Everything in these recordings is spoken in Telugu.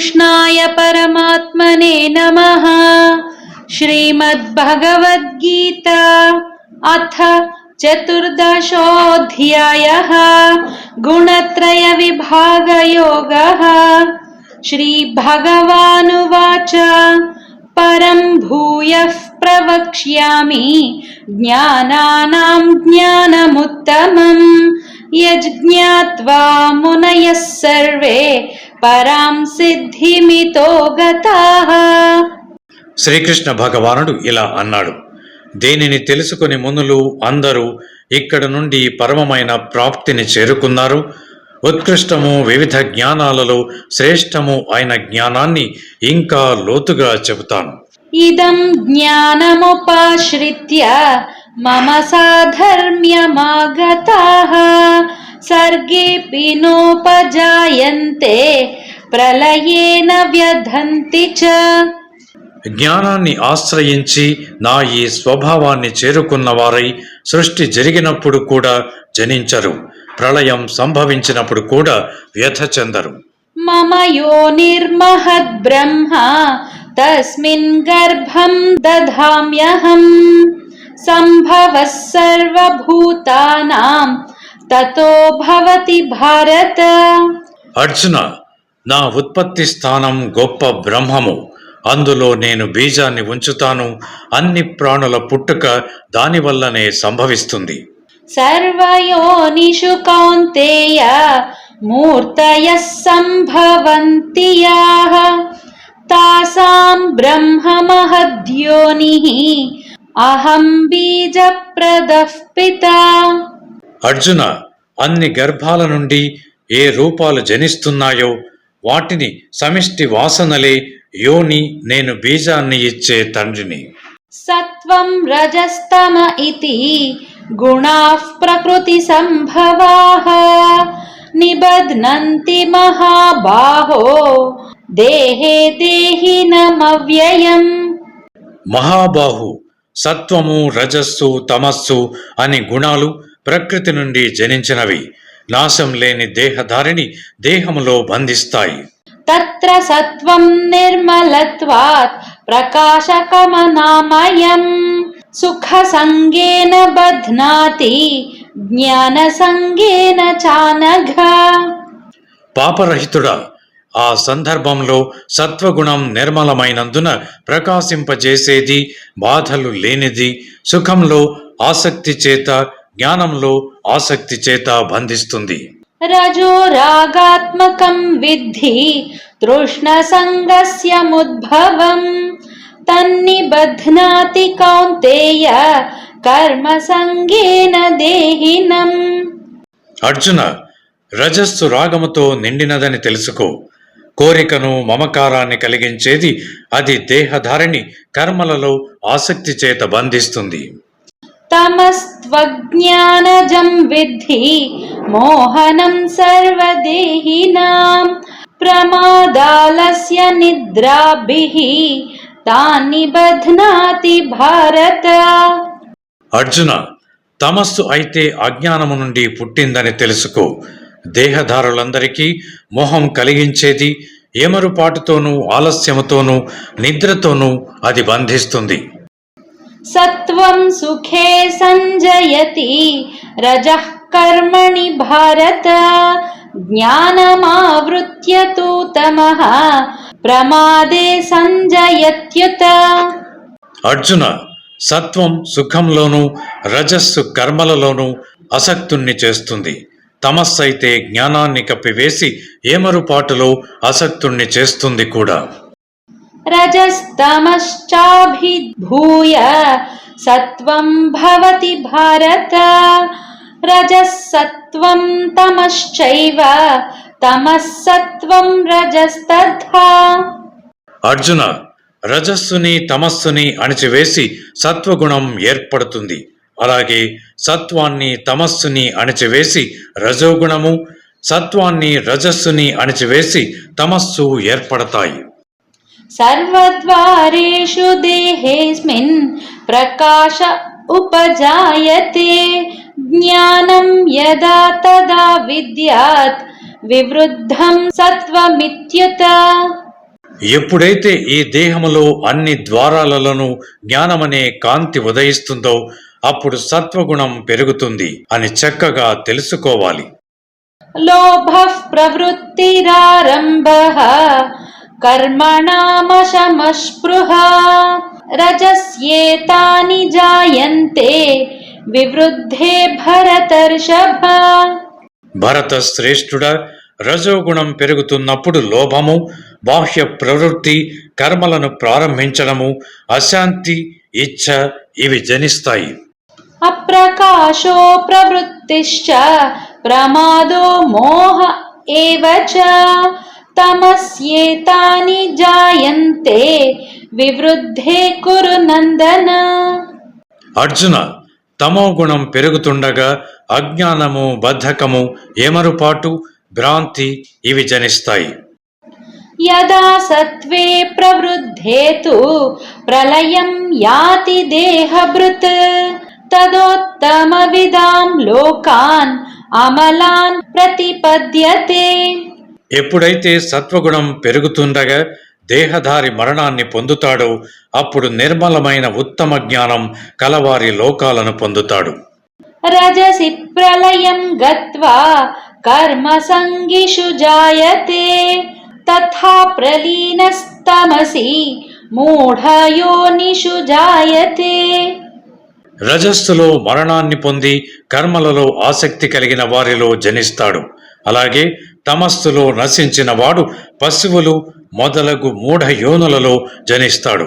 कृष्णाय परमात्मने नमः श्रीमद्भगवद्गीता अथ चतुर्दशोऽध्यायः गुणत्रयविभागयोगः श्रीभगवानुवाच परं भूयः प्रवक्ष्यामि ज्ञानानां ज्ञानमुत्तमम् यज्ज्ञात्वा मुनयः सर्वे పరాం సిద్ధిమితో శ్రీకృష్ణ భగవానుడు ఇలా అన్నాడు దీనిని తెలుసుకుని మునులు అందరూ ఇక్కడ నుండి పరమమైన ప్రాప్తిని చేరుకున్నారు ఉత్కృష్టము వివిధ జ్ఞానాలలో శ్రేష్టము అయిన జ్ఞానాన్ని ఇంకా లోతుగా చెబుతాను ఇదం జ్ఞానముపాశ్రిత్య మమ సాధర్మ్యమాగతాః सर्गेऽपि नोपजायन्ते ప్రళయేన వ్యధంతి చ జ్ఞానాన్ని ఆశ్రయించి నా ఈ స్వభావాన్ని చేరుకున్న వారై సృష్టి జరిగినప్పుడు కూడా జనించరు ప్రళయం సంభవించినప్పుడు కూడా వ్యథ చెందరు మమ యో నిర్మహద్ బ్రహ్మ తస్మిన్ గర్భం దధామ్యహం సంభవ సర్వభూతానాం తతో భవతి భారత అర్జున నా ఉత్పత్తి స్థానం గొప్ప బ్రహ్మము అందులో నేను బీజాన్ని ఉంచుతాను అన్ని ప్రాణుల పుట్టుక దానివల్లనే సంభవిస్తుంది సర్వయోనిషు కౌంతేయ మూర్తయ సంభవంతి తాసాం బ్రహ్మ మహద్యోని అహం బీజ ప్రదః పితా అర్జున అన్ని గర్భాల నుండి ఏ రూపాలు జనిస్తున్నాయో వాటిని సమిష్టి వాసనలే యోని నేను బీజాన్ని ఇచ్చే తండ్రిని సత్వం రజస్తమ ఇతి గుణా ప్రకృతి సంభవా నిబధ్నంతి మహాబాహో దేహే దేహి నమవ్యయం మహాబాహు సత్వము రజస్సు తమస్సు అనే గుణాలు ప్రకృతి నుండి జనించినవి నాశం లేని దేహధారిని దేహములో బంధిస్తాయి తత్ర సత్వం నిర్మలత్వాత్ ప్రకాశకమనామయం సుఖ సంగేన బధ్నాతి జ్ఞాన సంగేన చానఘ పాపరహితుడా ఆ సందర్భంలో సత్వగుణం నిర్మలమైనందున ప్రకాశింపజేసేది బాధలు లేనిది సుఖంలో ఆసక్తి చేత జ్ఞానంలో ఆసక్తి చేత బంధిస్తుంది రజో రాగాత్మకం విద్ధి తృష్ణ సంగస్య తన్ని తన్నిబధ్నాతి కౌంతేయ కర్మ సంగేన దేహినం అర్జున రజస్సు రాగముతో నిండినదని తెలుసుకో కోరికను మమకారాన్ని కలిగించేది అది దేహధారిణి కర్మలలో ఆసక్తి చేత బంధిస్తుంది తమస్త్వజ్ఞానజం విద్ధి మోహనం సర్వదేహినాం ప్రమాదాలస్య నిద్రాభిః తాన్ని బధ్నాతి భారత అర్జున తమస్సు అయితే అజ్ఞానము నుండి పుట్టిందని తెలుసుకో దేహదారులందరికీ మోహం కలిగించేది ఏమరుపాటుతోనూ ఆలస్యముతోనూ నిద్రతోనూ అది బంధిస్తుంది సత్వం సుఖే సంజయతి रजः కర్మణి భారత ज्ञानमावृत्य तु ప్రమాదే సంజయత్యుత అర్జున సత్వం సుఖంలోనూ రజస్సు కర్మలలోనూ అసక్తుణ్ణి చేస్తుంది తమస్సైతే జ్ఞానాన్ని కప్పివేసి ఏమరుపాటులో అసక్తుణ్ణి చేస్తుంది కూడా రజస్తమశ్చాభిభూయ సత్వం భవతి భారత రజస్సత్వం తమశ్చైవ तमश्चैव తమః రజస్తథా అర్జున రజస్సుని తమస్సుని అణచివేసి సత్వగుణం ఏర్పడుతుంది అలాగే సత్వాన్ని తమస్సుని అణచివేసి రజోగుణము సత్వాన్ని రజస్సుని అణచివేసి తమస్సు ఏర్పడతాయి సర్వద్వారేషు దేహేస్మిన్ ప్రకాశ उपजायते ज्ञानं यदा तदा विद्यात् विवृद्धं सत्त्वमित्युत ఎప్పుడైతే ఈ దేహములో అన్ని ద్వారాలలోనూ జ్ఞానమనే కాంతి ఉదయిస్తుందో అప్పుడు సత్వగుణం పెరుగుతుంది అని చక్కగా తెలుసుకోవాలి लोभः प्रवृत्तिरारम्भः कर्मणामशमस्पृहा रजस्येतानि जायन्ते विवृद्धे भरतर्षभ భరత శ్రేష్ఠుడ రజోగుణం పెరుగుతున్నప్పుడు లోభము బాహ్య ప్రవృత్తి కర్మలను ప్రారంభించడము అశాంతి ఇచ్ఛ ఇవి జనిస్తాయి अप्रकाशो प्रवृत्तिश्च प्रमादो मोह एव తమస్యేతాని జాయంతే వివృద్ధే కురు నందన అర్జున తమో గుణం పెరుగుతుండగా అజ్ఞానము బద్ధకము ఏమరుపాటు భ్రాంతి ఇవి జనిస్తాయి యదా సత్వే ప్రవృద్ధేతు ప్రళయం యాతి దేహభృత్ తదోత్తమ విదాం లోకాన్ అమలాన్ ప్రతిపద్యతే ఎప్పుడైతే సత్వగుణం పెరుగుతుండగా దేహధారి మరణాన్ని పొందుతాడో అప్పుడు నిర్మలమైన ఉత్తమ జ్ఞానం కలవారి లోకాలను పొందుతాడు రజసి ప్రళయం గత్వా కర్మ సంగిషు జాయతే తథా ప్రలీనస్తమసి మూఢయోనిషు జాయతే రజస్సులో మరణాన్ని పొంది కర్మలలో ఆసక్తి కలిగిన వారిలో జనిస్తాడు అలాగే తమస్సులో నశించిన వాడు పశువులు మొదలగు మూఢ యోనులలో జనిస్తాడు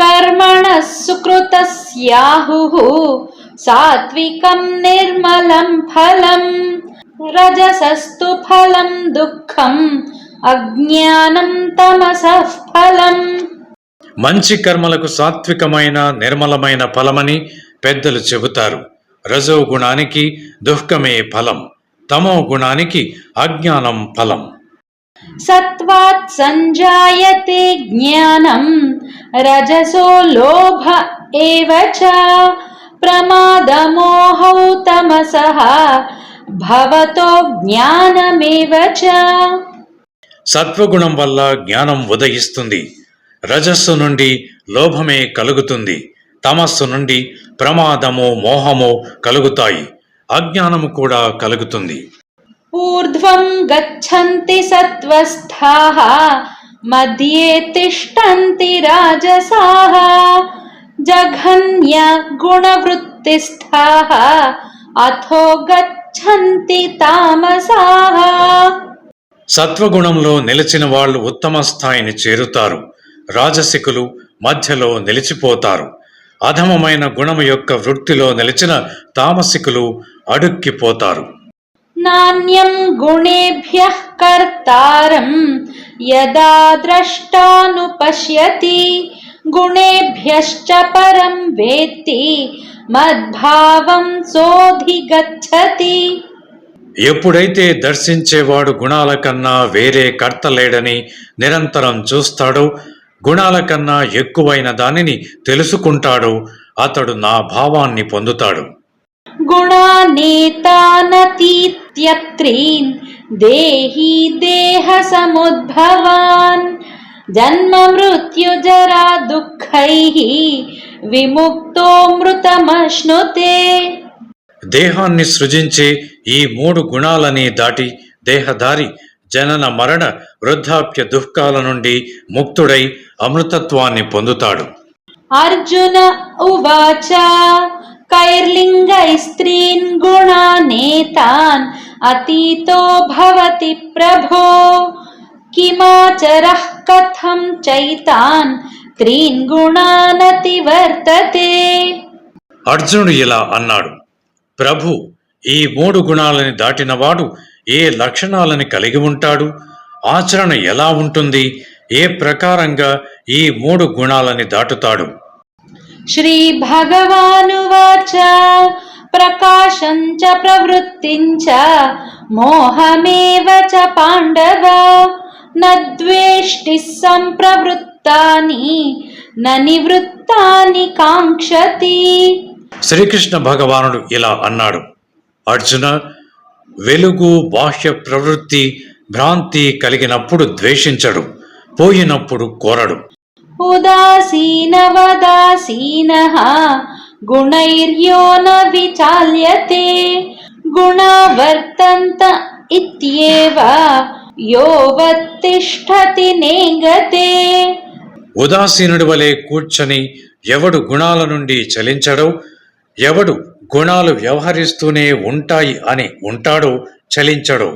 కర్మణ సుకృత్యాహు సాత్వికం నిర్మలం ఫలం రజసస్తు ఫలం దుఃఖం అజ్ఞానం తమస ఫలం మంచి కర్మలకు సాత్వికమైన నిర్మలమైన ఫలమని పెద్దలు చెబుతారు రజోగుణానికి దుఃఖమే ఫలం తమో గుణానికి అజ్ఞానం ఫలం సత్వాత్ సంజాయతే జ్ఞానం రజసో లోభ ఏవచ ప్రమాదమోహౌ తమస భవతో జ్ఞానమేవ సత్వగుణం వల్ల జ్ఞానం ఉదయిస్తుంది రజస్సు నుండి లోభమే కలుగుతుంది తమస్సు నుండి ప్రమాదము మోహము కలుగుతాయి అజ్ఞానము కూడా కలుగుతుంది ఊర్ధ్వం గచ్చంతి సత్వస్థాః మధ్యే తిష్టంతి రాజసాః జఘన్య గుణవృత్తిస్థాః అథో గచ్చంతి తామసాః సత్వగుణంలో నిలిచిన వాళ్ళు ఉత్తమ స్థాయిని చేరుతారు రాజసికులు మధ్యలో నిలిచిపోతారు అధమమైన గుణము యొక్క వృత్తిలో నిలిచిన తామసికులు అడుక్కిపోతారు నాణ్యం గుణేభ్య కర్తారం యదా ద్రష్టాను పశ్యతి గుణేభ్యశ్చ పరం వేత్తి మద్భావం సోధిగచ్చతి ఎప్పుడైతే దర్శించేవాడు గుణాల కన్నా వేరే కర్త లేడని నిరంతరం చూస్తాడో గుణాల కన్నా ఎక్కువైన దానిని తెలుసుకుంటాడు అతడు నా భావాన్ని పొందుతాడు గుణానేతానతీత్యత్రీన్ దేహి దేహ సముద్భవాన్ జన్మ మృత్యు జరా దుఃఖై విముక్తో మృతమశ్నుతే దేహాన్ని సృజించే ఈ మూడు గుణాలని దాటి దేహదారి జనన మరణ వృద్ధాప్య దుఃఖాల నుండి ముక్తుడై అమృతత్వాన్ని పొందుతాడు అర్జున ఉవాచ కైర్లింగై స్త్రీన్ గుణానేతాన్ అతీతో భవతి ప్రభో కిమాచర కథం చైతాన్ త్రీన్ గుణానతి వర్తతే అర్జునుడు ఇలా అన్నాడు ప్రభు ఈ మూడు గుణాలని దాటినవాడు ఏ లక్షణాలను కలిగి ఉంటాడు ఆచరణ ఎలా ఉంటుంది ఏ ప్రకారంగా ఈ మూడు గుణాలని దాటుతాడు శ్రీ ప్రకాశం చ ప్రవృత్తించ మోహమేవ చ పాండవ నద్వేష్టి సంప్రవృత్తాని నివృత్తాని కాంక్షతి శ్రీకృష్ణ భగవానుడు ఇలా అన్నాడు అర్జున వెలుగు బాహ్య ప్రవృత్తి భ్రాంతి కలిగినప్పుడు ద్వేషించడు పోయినప్పుడు కోరడు ఉదాసీనవదాసీన గుణైర్యో న విచాల్యతే గుణవర్తంత ఇత్యేవ యోవత్తిష్టతి నేంగతే ఉదాసీనుడి వలె కూర్చొని ఎవడు గుణాల నుండి చలించడో ఎవడు గుణాలు వ్యవహరిస్తూనే ఉంటాయి అని ఉంటాడు చలించడు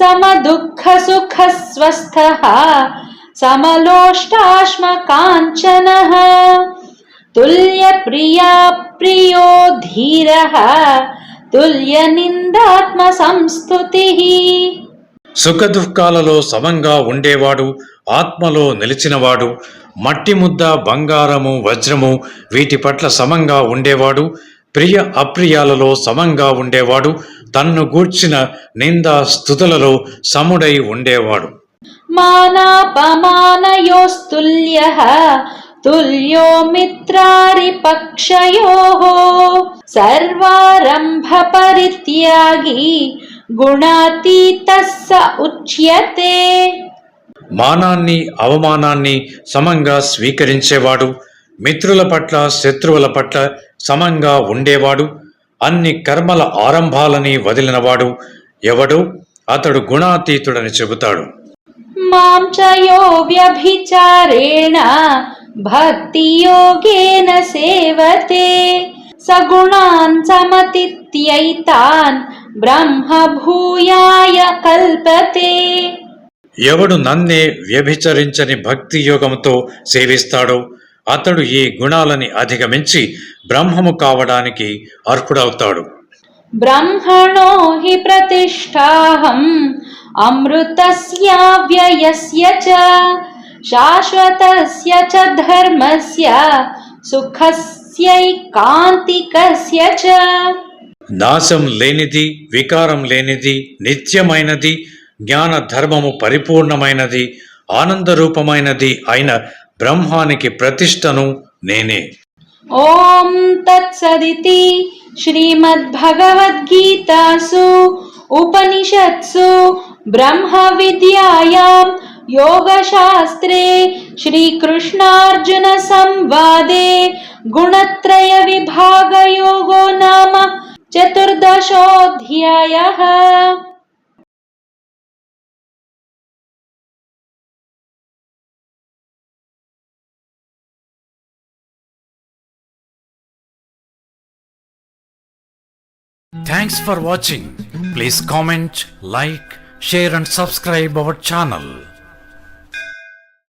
సమ దుఃఖ సుఖ స్వస్థ సమలోష్టాశ్మ కాంచన తుల్య ప్రియా ప్రియో ధీర తుల్య నిందాత్మ సంస్థుతి సుఖ దుఃఖాలలో సమంగా ఉండేవాడు ఆత్మలో నిలిచినవాడు మట్టి ముద్ద బంగారము వజ్రము వీటి పట్ల సమంగా ఉండేవాడు ప్రియ అప్రియాలలో సమంగా ఉండేవాడు తన్ను గూర్చిన నిందా స్థుతులలో సముడై ఉండేవాడు మానాపమానయోస్తుల్య తుల్యో మిత్రారి పక్షయో సర్వారంభ పరిత్యాగి గుణాతీత ఉచ్యతే మానాన్ని అవమానాన్ని సమంగా స్వీకరించేవాడు మిత్రుల పట్ల శత్రువుల పట్ల సమంగా ఉండేవాడు అన్ని కర్మల ఆరంభాలని వదిలినవాడు ఎవడు అతడు గుణాతీతుడని చెబుతాడు మాంచయోగ్యభిచారేణ భక్తి యోగేన సేవతే సగుణాన్ సమతిత్యైతాన్ బ్రహ్మ భూయాయ కల్పతే ఎవడు నన్నే వ్యభిచరించని భక్తి యోగంతో సేవిస్తాడో అతడు ఈ గుణాలని అధిగమించి బ్రహ్మము కావడానికి అర్హుడవుతాడు బ్రహ్మణో హి ప్రతిష్టాహం అమృతస్య వ్యయస్య చ శాశ్వతస్య చ ధర్మస్య సుఖస్యైకాంతికస్య చ నాశం లేనిది వికారం లేనిది నిత్యమైనది జ్ఞాన ధర్మము పరిపూర్ణమైనది ఆనందరూపమైనది అయిన బ్రహ్మానికి ప్రతిష్టను నేనే ॐ तत्सदिति श्रीमद्भगवद्गीतासु उपनिषत्सु ब्रह्मविद्यायां योगशास्त्रे श्रीकृष्णार्जुनसंवादे गुणत्रयविभागयोगो नाम चतुर्दशोऽध्यायः Thanks for watching. Please comment, like, share and subscribe our channel.